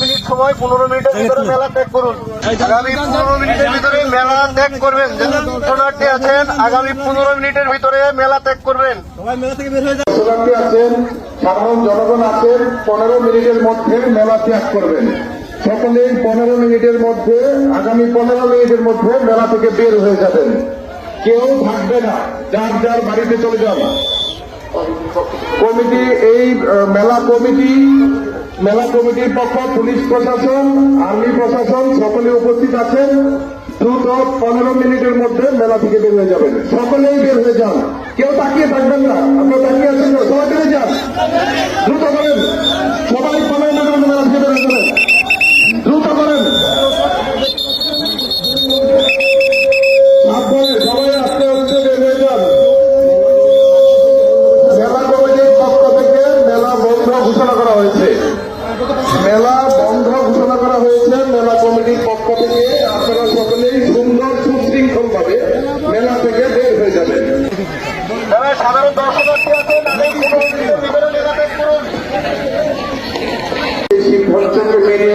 Minute সময় পনেরো মিনিটের ভিতরে মেলা ত্যাগ করুন। আগামী পনেরো মিনিটের ভিতরে মেলা ত্যাগ করবেন। যারা দর্শনার্থী আছেন আগামী পনেরো মিনিটের ভিতরে মেলা ত্যাগ করবেন। দর্শনার্থী আছেন সাধারণ জনগণ আছেন পনেরো মিনিটের মধ্যে মেলা ত্যাগ করবেন। সকলেই পনেরো মিনিটের মধ্যে আগামী পনেরো মিনিটের মধ্যে মেলা থেকে বের হয়ে যাবেন। কেউ থাকবে না যার যার বাড়িতে চলে যান। কমিটি, এই মেলা কমিটি, মেলা কমিটির পক্ষ, পুলিশ প্রশাসন, আর্মি প্রশাসন, সকলে উপস্থিত আছেন। দ্রুত পনেরো মিনিটের মধ্যে মেলা থেকে বের হয়ে যাবেন। সকলেই বের হয়ে যান। কেউ তাকিয়ে থাকবেন না। আপনার তাকিয়ে আছেন সবাই বেরিয়ে যান। কমিটির পক্ষ থেকে আপনারা সকলেই সুন্দর সুশৃঙ্খল ভাবে মেলা থেকে বের হয়ে যাবেন। যারা সাধারণ দর্শনার্থী আছে সিদ্ধান্তকে মেনে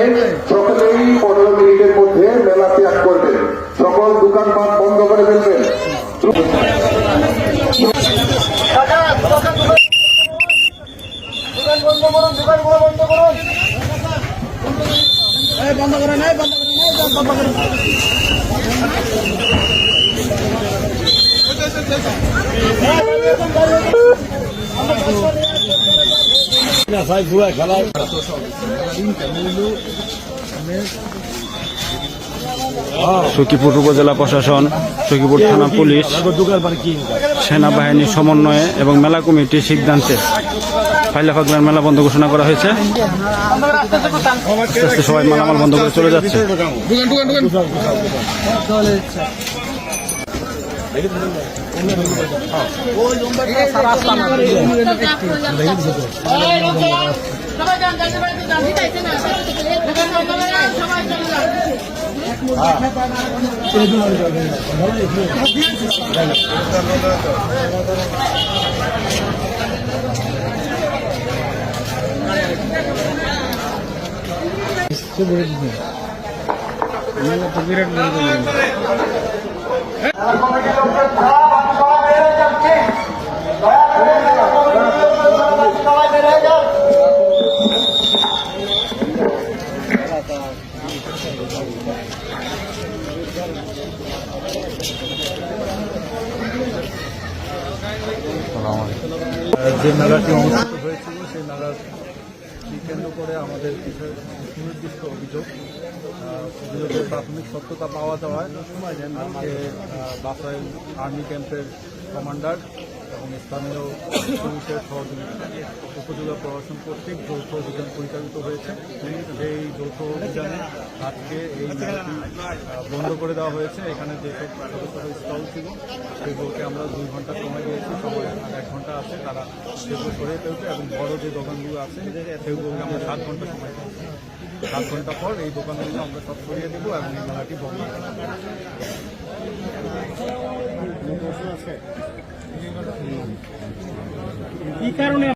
সখীপুর উপজেলা প্রশাসন সখীপুর থানা পুলিশ সেনাবাহিনীর সমন্বয়ে এবং মেলা কমিটির সিদ্ধান্তে ফাইলা ফাগলার মেলা বন্ধ ঘোষণা করা হয়েছে। সবাই মালামাল বন্ধ করে চলে যাচ্ছে যান যান সবাই যান দিতাইছে না সবাই চলে যান কমিটির লোকদের খারাপ আমি সবাই বের হয়ে যাচ্ছি দয়া করে বের হয়ে যান যে মেলাটি অনুষ্ঠিত হয়েছিল সেই মেলাটি কেন্দ্র করে আমাদের সুনির্দিষ্ট অভিযোগ অভিযোগের প্রাথমিক সত্যতা পাওয়া যাওয়ায় আজকে বাসায় আর্মি ক্যাম্পের কমান্ডার এবং স্থানীয় পুলিশের সহযোগিতায় উপজেলা প্রশাসন কর্তৃক যৌথ অভিযান পরিচালিত হয়েছে। এই যৌথ অভিযানে আজকে এই বন্ধ করে দেওয়া হয়েছে। এখানে যেসব ছোটো ছোটো স্টল ছিল, সেগুলোকে আমরা দুই ঘণ্টা সময় দিয়েছি। সময় এক ঘণ্টা আছে, তারা সেগুলো সরিয়ে ফেলবে এবং বড় যে দোকানগুলো আছে, সেগুলোকে আমরা সাত ঘণ্টা সময় দিয়েছি। সাত ঘণ্টা পর এই দোকানগুলো আমরা সব সরিয়ে দেবো এবং এই মেলাটি বন্ধ করব।